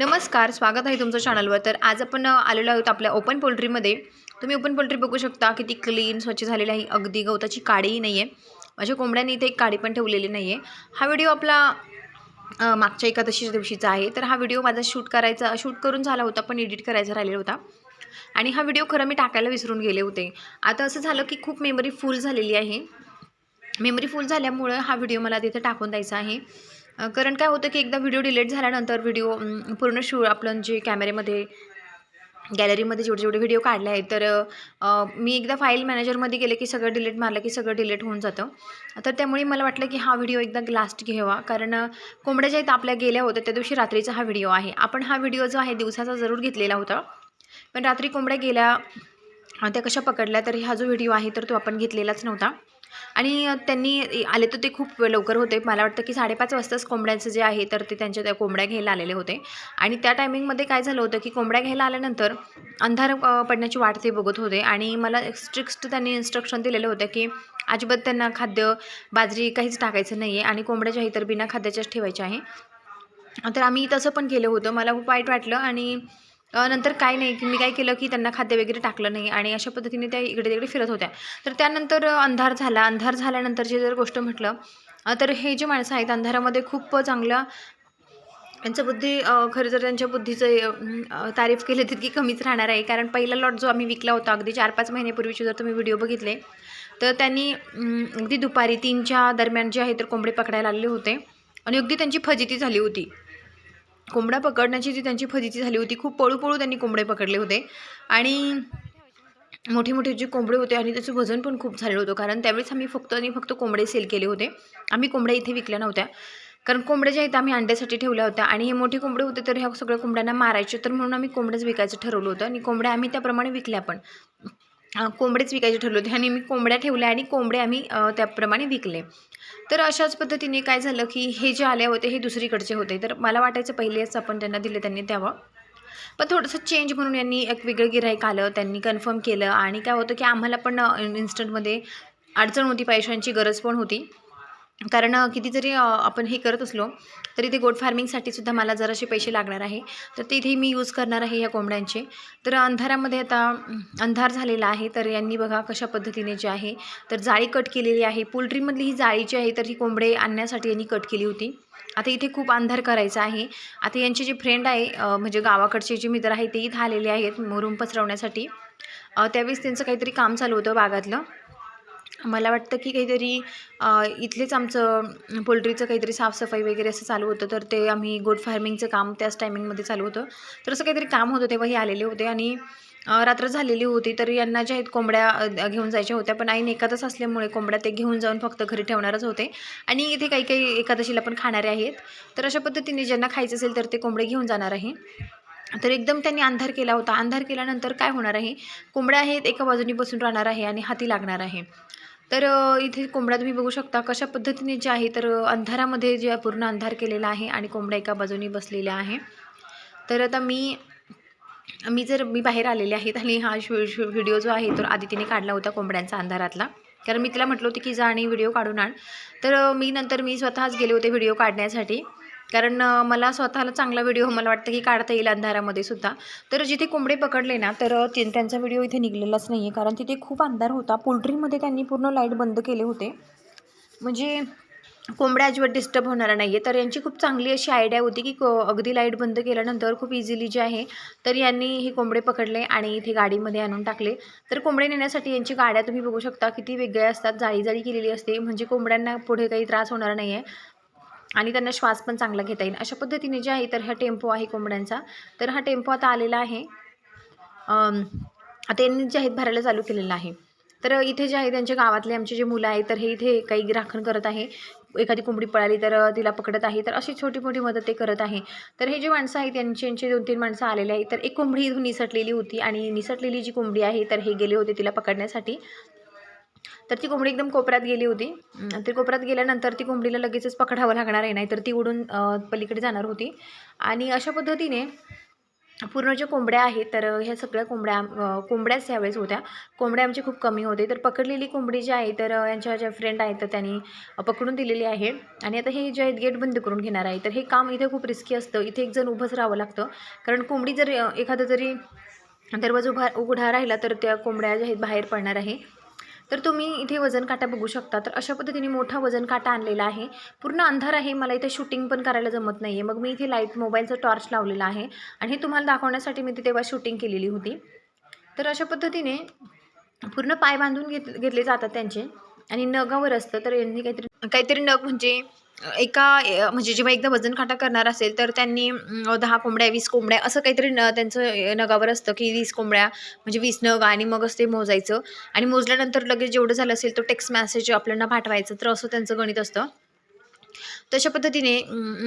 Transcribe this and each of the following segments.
नमस्कार स्वागत आहे तुमचं चॅनलवर तर आज आपण आलेलो आहोत आपल्या ओपन पोल्ट्रीमध्ये तुम्ही ओपन पोल्ट्री बघू शकता किती क्लीन स्वच्छ झालेली आहे. अगदी गवताची काडीही नाही आहे माझ्या कोंबड्यांनी इथे एक काडी पण ठेवलेली नाही आहे हा व्हिडिओ आपला मागच्या एकादशीच्या दिवशीचा आहे. तर हा व्हिडिओ माझा शूट करायचा शूट करून झाला होता पण एडिट करायचा राहिलेला होता. आणि हा व्हिडिओ खरं मी टाकायला विसरून गेले होते. आता असं झालं की खूप मेमरी फुल झालेली आहे. मेमरी फुल झाल्यामुळं हा व्हिडिओ मला तिथे टाकून द्यायचा आहे. कारण काय होतं की एकदा व्हिडिओ डिलीट झाल्यानंतर व्हिडिओ पूर्ण शू आपलं जे कॅमेऱ्यामध्ये गॅलरीमध्ये जेवढे जेवढे व्हिडिओ काढले आहेत तर मी एकदा फाईल मॅनेजरमध्ये गेले की सगळं डिलीट मारलं की सगळं डिलीट होऊन जातं. तर त्यामुळे मला वाटलं की हा व्हिडिओ एकदा लास्ट घ्यावा कारण कोंबड्या ज्या आहेत आपल्या गेल्या होत्या त्या दिवशी रात्रीचा हा व्हिडिओ आहे. आपण हा व्हिडिओ जो आहे दिवसाचा जरूर घेतलेला होता. पण रात्री कोंबड्या गेल्या त्या कशा पकडल्या तर हा जो व्हिडिओ आहे तर तो आपण घेतलेलाच नव्हता. आणि त्यांनी आले तर ते खूप लवकर होते. मला वाटतं की साडेपाच वाजताच कोंबड्यांचं जे आहे तर ते त्यांच्या त्या कोंबड्या घ्यायला आलेले होते. आणि त्या टायमिंगमध्ये काय झालं होतं की कोंबड्या घ्यायला आल्यानंतर अंधार पडण्याची वाट ते बघत होते. आणि मला स्ट्रिक्स्ट त्यांनी इन्स्ट्रक्शन दिलेलं होतं की अजिबात त्यांना खाद्य बाजरी काहीच टाकायचं नाही आहे आणि कोंबड्या ज्या आहे तर बिना खाद्याच्याच ठेवायच्या आहे. तर आम्ही तसं पण केलं होतं. मला खूप वाईट वाटलं आणि नंतर काय नाही की मी काय केलं की त्यांना खाद्य वगैरे टाकलं नाही आणि अशा पद्धतीने त्या इकडे तिकडे फिरत होत्या. तर त्यानंतर अंधार झाला. अंधार झाल्यानंतरची जर गोष्ट म्हटलं तर हे जे माणसं आहेत अंधारामध्ये खूप चांगलं त्यांचं बुद्धी खरं जर त्यांच्या बुद्धीचं तारीफ केली तितकी कमीच राहणार आहे. कारण पहिला लॉट जो आम्ही विकला होता अगदी चार पाच महिन्यापूर्वीचे जर तुम्ही व्हिडिओ बघितले तर त्यांनी अगदी दुपारी तीनच्या दरम्यान जे आहे तर कोंबडे पकडायला आलेले होते. आणि अगदी त्यांची फजिती झाली होती. कोंबडा पकडण्याची जी त्यांची फजिती झाली होती खूप पळू पळू त्यांनी कोंबडे पकडले होते. आणि मोठे मोठे जे कोंबडे होते आणि त्याचं वजन पण खूप झालेलं होतं कारण त्यावेळेस आम्ही फक्त आणि फक्त कोंबडे सेल केले होते. आम्ही कोंबड्या इथे विकल्या नव्हत्या. कारण कोंबड्या ज्या आहेत आम्ही अंड्यासाठी ठेवल्या होत्या. आणि हे मोठे कोंबडे होते तर ह्या सगळ्या कोंबड्यांना मारायचे तर म्हणून आम्ही कोंबड्याच विकायचं ठरवलं होतं. आणि कोंबड्या आम्ही त्याप्रमाणे विकल्या पण. कोंबडेच विकायचे ठरले होते. आणि मी कोंबड्या ठेवल्या आणि कोंबडे आम्ही त्याप्रमाणे विकले. तर अशाच पद्धतीने काय झालं की हे जे आले होते हे दुसरीकडचे होते. तर मला वाटायचं पहिलेच आपण त्यांना दिले त्यांनी द्यावं. पण थोडंसं चेंज म्हणून यांनी एक वेगळं गिराईक आलं त्यांनी कन्फर्म केलं. आणि काय होतं की आम्हाला पण इन्स्टंटमध्ये अडचण होती पैशांची गरज पण होती. कारण किती जरी आपण हे करत असलो तरी ते गोट फार्मिंगसाठी सुद्धा मला जरासे पैसे लागणार आहे तर तिथे मी यूज करणार आहे या कोंबड्यांचे. तर अंधारामध्ये आता अंधार झालेला आहे तर यांनी बघा कशा पद्धतीने जे आहे तर जाळी कट केलेली आहे. पोल्ट्रीमधली ही जाळी जी आहे तर ही कोंबडे आणण्यासाठी यांनी कट केली होती. आता इथे खूप अंधार करायचा आहे. आता यांचे जे फ्रेंड आहे म्हणजे गावाकडचे जे मित्र आहे ते इथं आलेले आहेत रूम पसरवण्यासाठी. त्यावेळेस त्यांचं काहीतरी काम चालू होतं बागातलं. मला वाटतं की काहीतरी इथलेच आमचं पोल्ट्रीचं काहीतरी साफसफाई वगैरे असं चालू होतं. तर ते आम्ही गोट फार्मिंगचं काम त्याच टायमिंगमध्ये चालू होतं. तर असं काहीतरी काम होतं तेव्हा हे आलेले होते. आणि रात्र झालेली होती. तर यांना ज्या आहेत कोंबड्या घेऊन जायच्या होत्या. पण आईने एकादश असल्यामुळे कोंबड्या ते घेऊन जाऊन फक्त घरी ठेवणारच होते. आणि इथे काही काही एकादशीला पण खाणारे आहेत. तर अशा पद्धतीने ज्यांना खायचं असेल तर ते कोंबडे घेऊन जाणार आहे. तर एकदम त्यांनी अंधार केला होता. अंधार केल्यानंतर काय होणार आहे? कोंबड्या आहेत एका बाजूनी बसून राहणार आहे आणि हाती लागणार आहे. तर इथे कोंबड्या तुम्ही बघू शकता कशा पद्धतीने जे आहे तर अंधारामध्ये जे पूर्ण अंधार केलेला आहे आणि कोंबड्या एका बाजूने बसलेल्या आहे. तर आता मी मी जर मी बाहेर आलेले आहेत आणि हा व्हिडिओ जो आहे तो आदितीने काढला होता कोंबड्यांचा अंधारातला. कारण मी तिला म्हटलं होतं की जा आणि व्हिडिओ काढून आण. तर मी नंतर मी स्वतःच गेले होते व्हिडिओ काढण्यासाठी. कारण मला स्वतःला चांगला व्हिडिओ मला वाटतं की काढता येईल अंधारामध्ये सुद्धा. तर जिथे कोंबडे पकडले ना तर ते त्यांचा व्हिडिओ इथे निघलेलाच नाही आहे कारण तिथे खूप अंधार होता. पोल्ट्रीमध्ये त्यांनी पूर्ण लाइट बंद केले होते. म्हणजे कोंबड्या अजिबात डिस्टर्ब होणार नाही आहे तर यांची खूप चांगली अशी आयडिया होती की अगदी लाइट बंद केल्यानंतर खूप इझिली जे आहे तर यांनी हे कोंबडे पकडले आणि इथे गाडीमध्ये आणून टाकले. तर कोंबडे नेण्यासाठी यांची गाड्या तुम्ही बघू शकता किती वेगळ्या असतात. जाळी जाळी केलेली असते. म्हणजे कोंबड्यांना पुढे काही त्रास होणार नाही आहे आणि त्यांना श्वास पण चांगला घेता येईल. अशा पद्धतीने जे आहे तर हा टेम्पो आहे कोंबड्यांचा. तर हा टेम्पो आता आलेला आहे. त्यांनी जे आहेत भरायला चालू केलेलं आहे. तर इथे जे आहे त्यांच्या गावातले आमचे जे मुलं आहेत तर हे इथे काही राखण करत आहे. एखादी कोंबडी पळाली तर तिला पकडत आहे. तर अशी छोटी मोठी मदत ते करत आहे. तर हे जे माणसं आहेत त्यांचे यांचे दोन तीन माणसं आलेले आहेत. तर एक कोंबडी इथून निसटलेली होती आणि निसटलेली जी कोंबडी आहे तर हे गेले होते तिला पकडण्यासाठी. तर ती कोंबडी एकदम कोपऱ्यात गेली होती. तर कोपऱ्यात गेल्यानंतर ती कोंबडीला लगेचच पकडावं लागणार आहे नाही तर ती उडून पलीकडे जाणार होती. आणि अशा पद्धतीने पूर्ण ज्या कोंबड्या आहेत तर ह्या सगळ्या कोंबड्या कोंबड्याच ह्यावेळेस होत्या. कोंबड्या आमची खूप कमी होते तर पकडलेली कोंबडी जी आहे तर यांच्या ज्या फ्रेंड आहेत तर त्यांनी पकडून दिलेली आहे. आणि आता हे जे आहेत गेट बंद करून घेणार आहे. तर हे काम इथे खूप रिस्की असतं. इथे एक जण उभंच राहावं लागतं. कारण कोंबडी जर एखादं जरी दरवाजा उभा उघडा राहिला तर त्या कोंबड्या ज्या आहेत बाहेर पडणार आहे. तर तुम्ही इथे वजन काटा बघू शकता. तर अशा पद्धतीने मोठा वजन काटा आणलेला आहे. पूर्ण अंधार आहे. मला इथे शूटिंग पण करायला जमत नाही आहे मग मी इथे लाइट मोबाईलचं टॉर्च लावलेला आहे. आणि हे तुम्हाला दाखवण्यासाठी मी ती तेव्हा शूटिंग केलेली होती. तर अशा पद्धतीने पूर्ण पाय बांधून घेत घेतले जातात त्यांचे. आणि नगावर असतं. तर यांनी काहीतरी काहीतरी नग म्हणजे एका म्हणजे जेव्हा एकदा वजन काटा करणार असेल तर त्यांनी दहा कोंबड्या वीस कोंबड्या असं काहीतरी न त्यांचं नगावर असतं की वीस कोंबड्या म्हणजे वीस नग आणि मगच ते मोजायचं. आणि मोजल्यानंतर लगेच जेवढं झालं असेल तो टेक्स्ट मॅसेज आपल्याला पाठवायचं तर असं त्यांचं गणित असतं. तशा पद्धतीने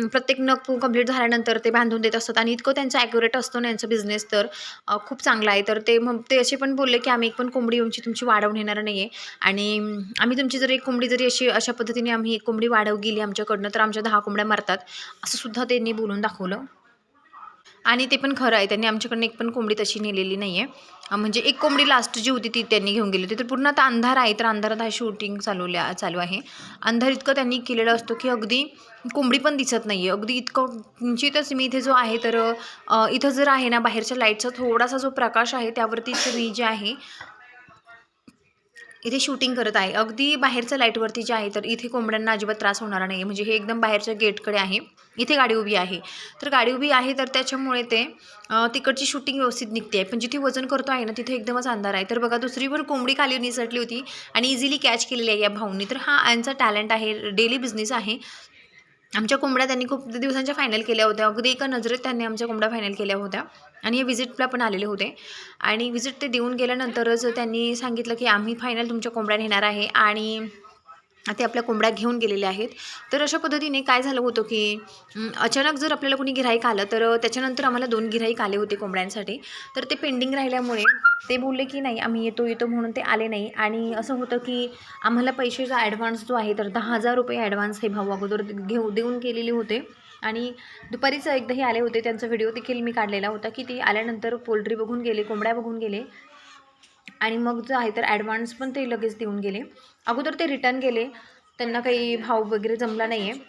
प्रत्येक नग कंप्लीट झाल्यानंतर ते बांधून देत असतात आणि इतकं त्यांचं ॲक्युरेट असतो ना यांचा बिझनेस तर खूप चांगला आहे. तर ते मग ते असे पण बोलले की आम्ही एक पण कोंबडी उंची तुमची वाढवून येणार नाही आहे आणि आम्ही तुमची जर एक कोंबडी जरी अशी अशा पद्धतीने आम्ही एक कोंबडी वाढव गेली आमच्याकडनं तर आमच्या दहा कोंबड्या मारतात. असं सुद्धा त्यांनी बोलून दाखवलं. आणि ते पण खरं आहे. त्यांनी आमच्याकडनं एक पण कोंबडी तशी नेलेली नाही आहे म्हणजे एक कोंबडी लास्ट जी होती ती त्यांनी घेऊन गेली होती. तर पूर्ण आता अंधार आहे तर अंधारात हा शूटिंग चालवल्या चालू आहे. अंधार इतकं त्यांनी केलेलं असतो की अगदी कोंबडी पण दिसत नाही आहे अगदी इतकं किंचितच मी इथे जो आहे तर इथं जर आहे ना बाहेरच्या लाईटचा थोडासा जो प्रकाश आहे त्यावरती मी जे आहे इथे शूटिंग करत आहे. अगदी बाहेरच्या लाईटवरती जे आहे तर इथे कोंबड्यांना अजिबात त्रास होणार नाही. म्हणजे हे एकदम बाहेरच्या गेटकडे आहे. इथे गाडी उभी आहे. तर गाडी उभी आहे तर त्याच्यामुळे ते तिकडची शूटिंग व्यवस्थित निघते आहे. पण जिथे वजन करतो आहे ना तिथे एकदमच अंधार आहे. तर बघा दुसरीवर कोंबडी खाली निसटली होती आणि इझिली कॅच केलेली आहे या भाऊंनी. तर हा यांचा टॅलेंट आहे डेली बिझनेस आहे. आमच्या कोंबड्या त्यांनी खूप दिवसांच्या फायनल केल्या होत्या. अगदी एका नजरेत त्यांनी आमच्या कोंबड्या फायनल केल्या होत्या. आणि हे विजिटला पण आलेले होते. आणि विजिट ते देऊन गेल्यानंतरच त्यांनी सांगितलं की आम्ही फायनल तुमच्या कोंबड्या नेणार आहे. आणि ते आपल्या कोंबड्या घेऊन गेलेले आहेत. तर अशा पद्धतीने काय झालं होतं की अचानक जर आपल्याला कोणी गिऱ्हाईक आलं तर त्याच्यानंतर आम्हाला दोन गिऱ्हाईक आले होते कोंबड्यांसाठी. तर ते पेंडिंग राहिल्यामुळे ते बोलले की नाही आम्ही येतो येतो म्हणून ते आले नाही. आणि असं होतं की आम्हाला पैशाचा ॲडव्हान्स जो आहे तर दहा हजार रुपये ॲडव्हान्स हे भाऊ अगोदर घेऊ देऊन गेलेले होते. आणि दुपारीच एकदाही आले होते. त्यांचा व्हिडिओ देखील मी काढलेला होता की ते आल्यानंतर पोल्ट्री बघून गेले कोंबड्या बघून गेले. आणि मग जो आहे तर ॲडव्हान्स पण ते लगेच देऊन गेले. अगोदर ते रिटर्न गेले. त्यांना काही भाव वगैरे जमला नाही आहे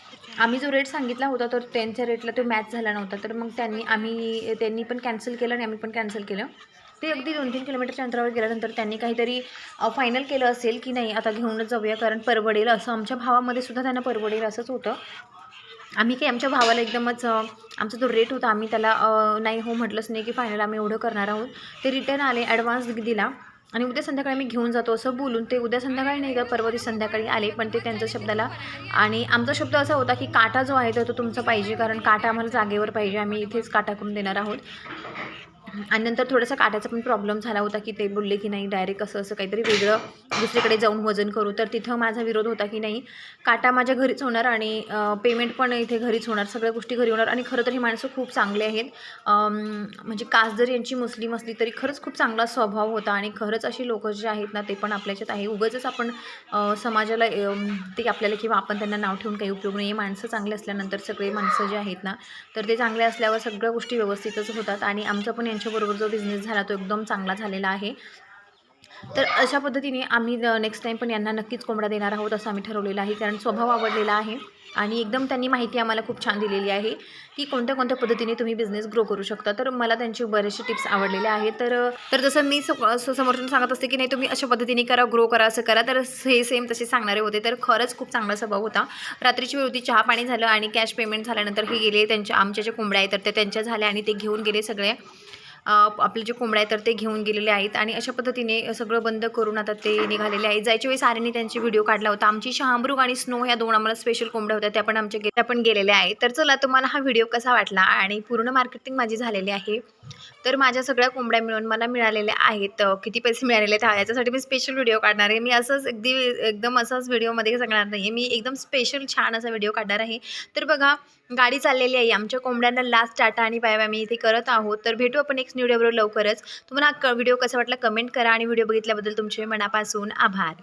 आम्ही जो रेट सांगितला होता तर त्यांच्या रेटला तो मॅच झाला नव्हता. तर मग त्यांनी आम्ही त्यांनी पण कॅन्सल केलं आणि आम्ही पण कॅन्सल केलं. ते अगदी दोन तीन किलोमीटरच्या अंतरावर गेल्यानंतर त्यांनी काहीतरी फायनल केलं असेल की नाही आता घेऊनच जाऊया. कारण परवडेल असं आमच्या भावामध्ये सुद्धा त्यांना परवडेल असंच होतं. आम्ही काही आमच्या भावाला एकदमच आमचा जो रेट होता आम्ही त्याला नाही हो म्हटलंच नाही की फायनल आम्ही एवढं करणार आहोत. ते रिटर्न आले ॲडव्हान्स दिला. आणि उद्या संध्याकाळी मी घेऊन जातो असं बोलून ते उद्या संध्याकाळी नाही का परवा दिवशी संध्याकाळी आले पण ते त्यांच्या शब्दाला आणि आमचा शब्द असा होता की काटा जो आहे तर तो तुमचा पाहिजे कारण काटा आम्हाला जागेवर पाहिजे आम्ही इथेच काटा करून देणार आहोत. आणि नंतर थोडासा काटाचा पण प्रॉब्लेम झाला होता की ते बोलले की नाही डायरेक्ट असं असं काहीतरी वेगळं दुसरीकडे जाऊन वजन करू. तर तिथं माझा विरोध होता की नाही काटा माझ्या घरीच होणार आणि पेमेंट पण इथे घरीच होणार सगळ्या गोष्टी घरी होणार. आणि खरं तर ही माणसं खूप चांगले आहेत. म्हणजे कास जरी यांची मुस्लिम असली तरी खरंच खूप चांगला स्वभाव होता आणि खरंच अशी लोकं जे आहेत ना ते पण आपल्याच्यात आहे. उगाचच आपण समाजाला ते आपल्याला किंवा आपण त्यांना नाव ठेवून काही उपयोग नाही. माणसं चांगले असल्यानंतर सगळे माणसं जे आहेत ना तर ते चांगले असल्यावर सगळ्या गोष्टी व्यवस्थितच होतात. आणि आमचं पण यांच्याबरोबर जो बिझनेस झाला तो एकदम चांगला झालेला आहे. तर अशा पद्धतीने आम्ही नेक्स्ट टाईम पण यांना नक्कीच कोंबडा देणार आहोत असं आम्ही ठरवलेलं आहे. कारण स्वभाव आवडलेला आहे आणि एकदम त्यांनी माहिती आम्हाला खूप छान दिलेली आहे की कोणत्या कोणत्या पद्धतीने तुम्ही बिझनेस ग्रो करू शकता. तर मला त्यांचे बरेचसे टिप्स आवडलेले आहेत. तर तर जसं मी स- समोरून सांगत असते की नाही तुम्ही अशा पद्धतीने करा ग्रो करा असं करा. तर हे सेम तसे सांगणारे होते. तर खरंच खूप चांगला स्वभाव होता. रात्रीची वेळ होती चहा पाणी झालं आणि कॅश पेमेंट झाल्यानंतर हे गेले. त्यांच्या आमच्या ज्या कोंबड्या आहेत तर त्या त्यांच्या झाल्या आणि ते घेऊन गेले सगळे. आपले जे कोंबड्या आहेत तर ते घेऊन गेलेले आहेत आणि अशा पद्धतीने सगळं बंद करून आता ते निघालेले आहेत. जायच्या वेळेस आरेने त्यांचे व्हिडिओ काढला होता. आमची शहामृग आणि स्नो ह्या दोन आम्हाला स्पेशल कोंबड्या होत्या त्या पण आमच्या गे- त्या पण गेलेल्या आहेत. तर चला तुम्हाला हा व्हिडिओ कसा वाटला आणि पूर्ण मार्केटिंग माझी झालेली आहे. तर माझ्या सगळ्या कोंबड्या मिळून मला मिळालेल्या आहेत. किती पैसे मिळालेले आहेत याच्यासाठी मी स्पेशल व्हिडिओ काढणार आहे. मी असंच अगदी एकदम असंच व्हिडिओमध्ये सांगणार नाही मी एकदम स्पेशल छान असा व्हिडिओ काढणार आहे. तर बघा गाडी चाललेली आहे. आमच्या कोंबड्यांना लास्ट टाटा आणि बाय बाय मी इथे करत आहोत. तर भेटू आपण नेक्स्ट व्हिडिओबरोबर लवकरच. तुम्हाला हा व्हिडिओ कसा वाटला कमेंट करा आणि व्हिडिओ बघितल्याबद्दल तुमचे मनापासून आभार.